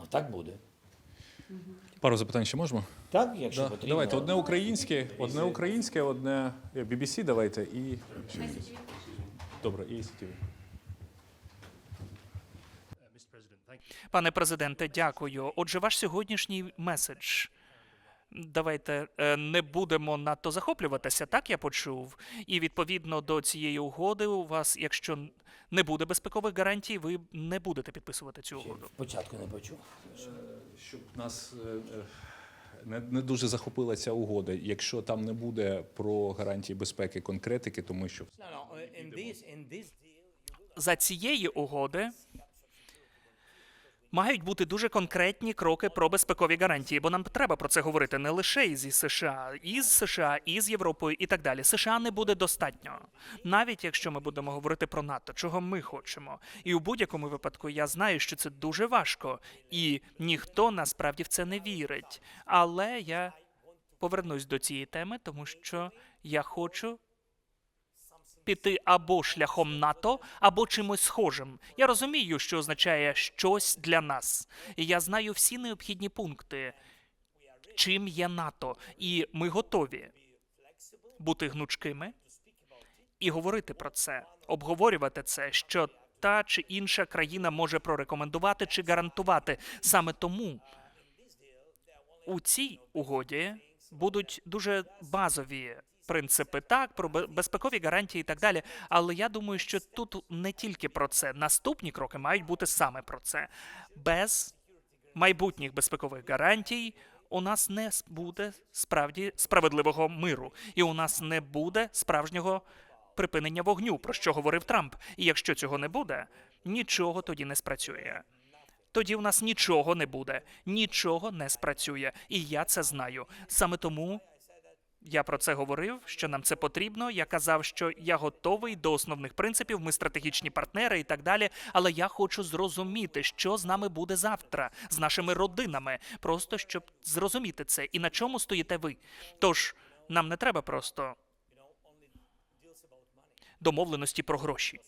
Ну так буде. Пару запитань ще можемо? Так, якщо Да. потрібно. Давайте одне українське, одне українське, одне е, BBC давайте і. Добре, і ICTV. Пане президенте, дякую. Отже, ваш сьогоднішній меседж. Давайте е, не будемо надто захоплюватися, так я почув. І відповідно до цієї угоди, у вас, якщо не буде безпекових гарантій, ви не будете підписувати цю угоду. Спочатку не почув. Щоб нас е, е, не, не дуже захопила ця угода, якщо там не буде про гарантії безпеки конкретики, тому що За цієї угоди мають бути дуже конкретні кроки про безпекові гарантії, бо нам треба про це говорити не лише із США, і з США, і з Європою, і так далі. США не буде достатньо, навіть якщо ми будемо говорити про НАТО, чого ми хочемо. І у будь-якому випадку я знаю, що це дуже важко, і ніхто насправді в це не вірить. Але я повернусь до цієї теми, тому що я хочу піти або шляхом НАТО, або чимось схожим. Я розумію, що означає щось для нас. І я знаю всі необхідні пункти, чим є НАТО, і ми готові бути гнучкими і говорити про це, обговорювати це, що та чи інша країна може прорекомендувати чи гарантувати. Саме тому у цій угоді будуть дуже базові принципи, так, про бе- безпекові гарантії і так далі. Але я думаю, що тут не тільки про це. Наступні кроки мають бути саме про це. Без майбутніх безпекових гарантій у нас не буде справді справедливого миру, і у нас не буде справжнього припинення вогню, про що говорив Трамп. І якщо цього не буде, нічого тоді не спрацює. Тоді у нас нічого не буде, нічого не спрацює, і я це знаю. Саме тому я про це говорив, що нам це потрібно. Я казав, що я готовий до основних принципів, ми стратегічні партнери і так далі. Але я хочу зрозуміти, що з нами буде завтра, з нашими родинами, просто щоб зрозуміти це. І на чому стоїте ви? Тож нам не треба просто домовленості про гроші.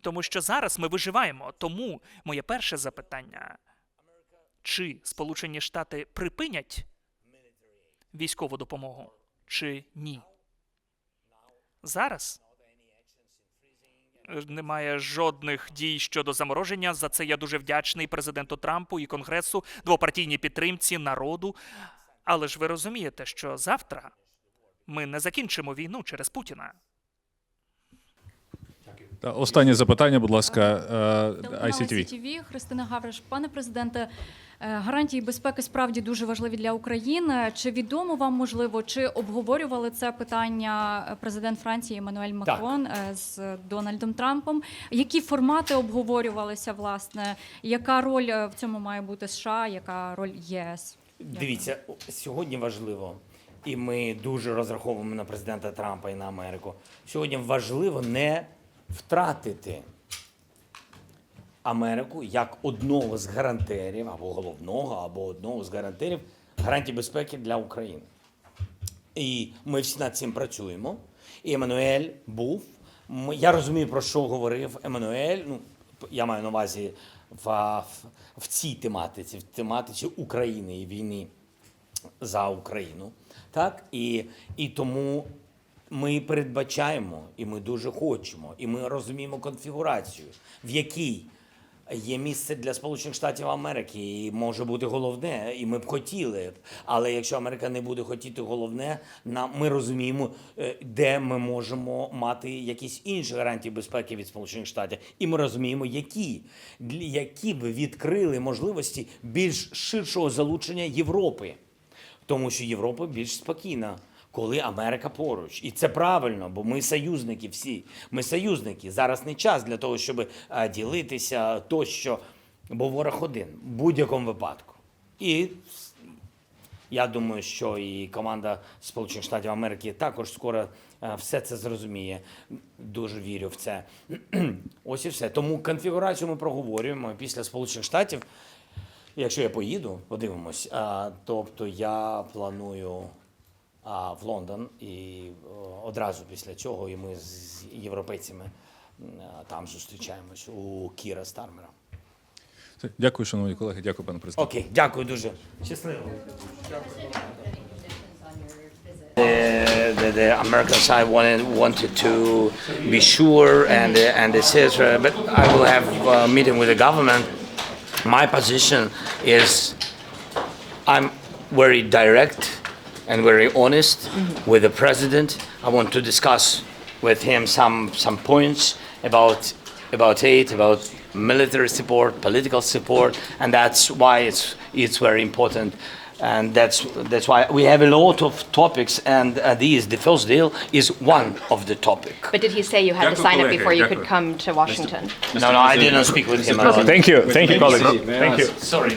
Тому що зараз ми виживаємо. Тому моє перше запитання: чи Сполучені Штати припинять військову допомогу чи ні? Зараз е, немає жодних дій щодо замороження. За це я дуже вдячний президенту Трампу і Конгресу, двопартійній підтримці народу. Але ж ви розумієте, що завтра ми не закінчимо війну через Путіна. Та, останнє запитання, будь ласка, е, ICTV. ICTV, Христина Гавриш. Пане президенте, е, гарантії безпеки справді дуже важливі для України. Чи відомо вам можливо, чи обговорювали це питання президент Франції Еммануель Макрон е, з Дональдом Трампом? Які формати обговорювалися, власне? Яка роль в цьому має бути США? Яка роль ЄС? Дивіться, сьогодні важливо, і ми дуже розраховуємо на президента Трампа і на Америку. Сьогодні важливо не втратити Америку як одного з гарантерів, або головного, або одного з гарантерів гарантій безпеки для України. І ми всі над цим працюємо. І Еммануель був. Я розумію, про що говорив Еммануель. Ну, я маю на увазі в, в, в цій тематиці, в тематиці України і війни за Україну. Так? І, і тому ми передбачаємо, і ми дуже хочемо, і ми розуміємо конфігурацію, в якій є місце для Сполучених Штатів Америки, і може бути головне, і ми б хотіли. Але якщо Америка не буде хотіти головне, нам ми розуміємо, е, де ми можемо мати якісь інші гарантії безпеки від Сполучених Штатів, і ми розуміємо, які, які б відкрили можливості більш ширшого залучення Європи. Тому що Європа більш спокійна, коли Америка поруч. І це правильно, бо ми союзники всі. Ми союзники. Зараз не час для того, щоб е, ділитися тощо, бо ворог один в будь-якому випадку. І я думаю, що і команда Сполучених Штатів Америки також скоро е, все це зрозуміє. Дуже вірю в це. Ось і все. Тому конфігурацію ми проговорюємо після Сполучених Штатів. Якщо я поїду, подивимось. А, тобто я планую в Лондон і одразу після цього і ми з європейцями а, там зустрічаємось у Кіра Стармера. Дякую, шановні колеги. Дякую, пане президент. Окей, дякую дуже. Щасливо. The, the, the American side wanted, wanted to be sure and and etc. But I will have a meeting with the government. My position is I'm very direct and very honest mm-hmm. with the president. I want to discuss with him some some points about about aid, about military support, political support, and that's why it's it's very important. And that's that's why we have a lot of topics, and uh, these the first deal is one of the topics. But did he say you had to sign up before you could come to Washington? No, no, I didn't speak with him. Thank you, thank you, colleagues. Thank you. Sorry.